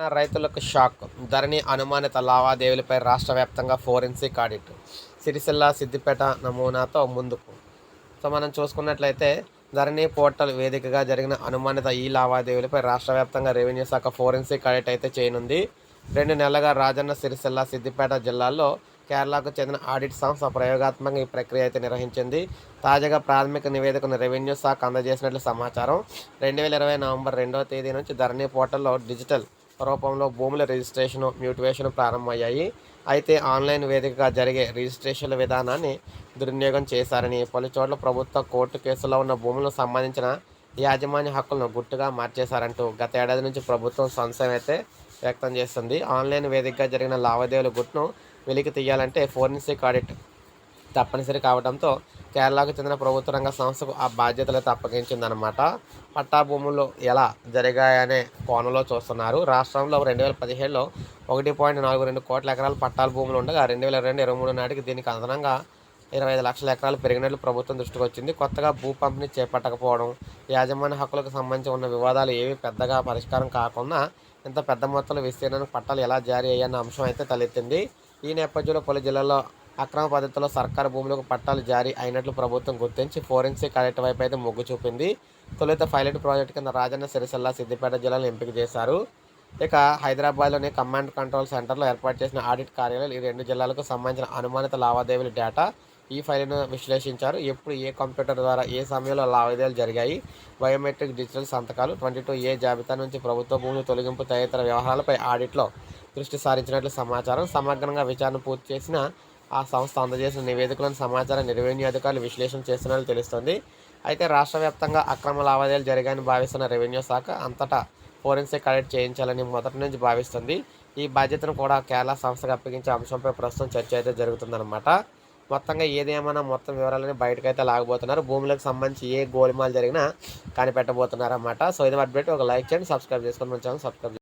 తెలంగాణ రైతులకు షాక్. ధరణి అనుమానిత లావాదేవీలపై రాష్ట్ర వ్యాప్తంగా ఫోరెన్సిక్ ఆడిట్. సిరిసిల్ల సిద్దిపేట నమూనాతో ముందుకు. సో మనం చూసుకున్నట్లయితే ధరణి పోర్టల్ వేదికగా జరిగిన అనుమానిత ఈ లావాదేవీలపై రాష్ట్ర వ్యాప్తంగా రెవెన్యూ శాఖ ఫోరెన్సిక్ ఆడిట్ అయితే చేయనుంది. రెండు నెలలుగా రాజన్న సిరిసిల్ల సిద్దిపేట జిల్లాల్లో కేరళకు చెందిన ఆడిట్ సంస్థ ప్రయోగాత్మకంగా ఈ ప్రక్రియ అయితే నిర్వహించింది. తాజాగా ప్రాథమిక నివేదికను రెవెన్యూ శాఖ అందజేసినట్లు సమాచారం. రెండు వేల ఇరవై నవంబర్ రెండవ తేదీ నుంచి ధరణి పోర్టల్లో డిజిటల్ రూపంలో భూముల రిజిస్ట్రేషన్ మ్యూటివేషన్ ప్రారంభమయ్యాయి. అయితే ఆన్లైన్ వేదికగా జరిగే రిజిస్ట్రేషన్ల విధానాన్ని దుర్వినియోగం చేశారని పలు చోట్ల ప్రభుత్వ కోర్టు కేసులో ఉన్న భూములకు సంబంధించిన యాజమాన్య హక్కులను గుట్టుగా మార్చేశారంటూ గత ఏడాది నుంచి ప్రభుత్వం సంశయం అయితే వ్యక్తం చేస్తుంది. ఆన్లైన్ వేదికగా జరిగిన లావాదేవీల గుట్టును వెలికి తీయాలంటే ఫోరెన్సిక్ ఆడిట్ తప్పనిసరి కావడంతో కేరళకు చెందిన ప్రభుత్వ రంగ సంస్థకు ఆ బాధ్యతలు అప్పగించిందనమాట పట్టా భూములు ఎలా జరిగాయనే కోణంలో చూస్తున్నారు. రాష్ట్రంలో రెండు వేల పదిహేడులో ఒకటి పాయింట్ నాలుగు రెండు కోట్ల ఎకరాల పట్టాల భూములు ఉండగా రెండు వేల రెండు ఇరవై మూడు నాటికి దీనికి అదనంగా ఇరవై ఐదు లక్షల ఎకరాలు పెరిగినట్లు ప్రభుత్వం దృష్టికి వచ్చింది. కొత్తగా భూ పంపిణీ చేపట్టకపోవడం యాజమాన్య హక్కులకు సంబంధించి ఉన్న వివాదాలు ఏవి పెద్దగా పరిష్కారం కాకుండా ఇంత పెద్ద మొత్తంలో విస్తీర్ణానికి పట్టాలు ఎలా జారీ అయ్యన్న అంశం అయితే తలెత్తింది. ఈ నేపథ్యంలో పలు జిల్లాల్లో అక్రమ పద్ధతిలో సర్కారు భూములకు పట్టాలు జారీ అయినట్లు ప్రభుత్వం గుర్తించి ఫోరెన్సిక్ ఆడిట్ వైపు అయితే మొగ్గు చూపింది. తొలుత పైలట్ ప్రాజెక్టు కింద రాజన్న సిరిసిల్ల సిద్దిపేట జిల్లాలో ఎంపిక చేశారు. ఇక హైదరాబాద్లోని కమాండ్ కంట్రోల్ సెంటర్లో ఏర్పాటు చేసిన ఆడిట్ కార్యాలయాలు ఈ రెండు జిల్లాలకు సంబంధించిన అనుమానిత లావాదేవీల డేటా ఈ ఫైల్ను విశ్లేషించారు. ఎప్పుడు ఏ కంప్యూటర్ ద్వారా ఏ సమయంలో లావాదేవీలు జరిగాయి బయోమెట్రిక్ డిజిటల్ సంతకాలు ట్వంటీ టూ ఏ జాబితా నుంచి ప్రభుత్వ భూములు తొలగింపు తదితర వ్యవహారాలపై ఆడిట్లో దృష్టి సారించినట్లు సమాచారం. సమగ్రంగా విచారణ పూర్తి చేసిన ఆ సంస్థ అందజేసిన నివేదికలను సమాచారాన్ని రెవెన్యూ అధికారులు విశ్లేషణ చేస్తున్నట్లు తెలుస్తోంది. అయితే రాష్ట్ర వ్యాప్తంగా అక్రమ లావాదేవీలు జరిగాయని భావిస్తున్న రెవెన్యూ శాఖ అంతటా ఫోరెన్సిక్ ఆడిట్ చేయించాలని మొదటి నుంచి భావిస్తుంది. ఈ బాధ్యతను కూడా కేరళ సంస్థకు అప్పగించే అంశంపై ప్రస్తుతం చర్చ అయితే జరుగుతుందన్నమాట. మొత్తంగా ఏదేమైనా మొత్తం వివరాలని బయటకైతే లాగబోతున్నారు. భూములకు సంబంధించి ఏ గోలిమాలు జరిగినా కనిపెట్టబోతున్నారన్నమాట. సో ఇది అప్డేట్. ఒక లైక్ చేయండి సబ్స్క్రైబ్ చేసుకొని మంచి సబ్స్క్రైబ్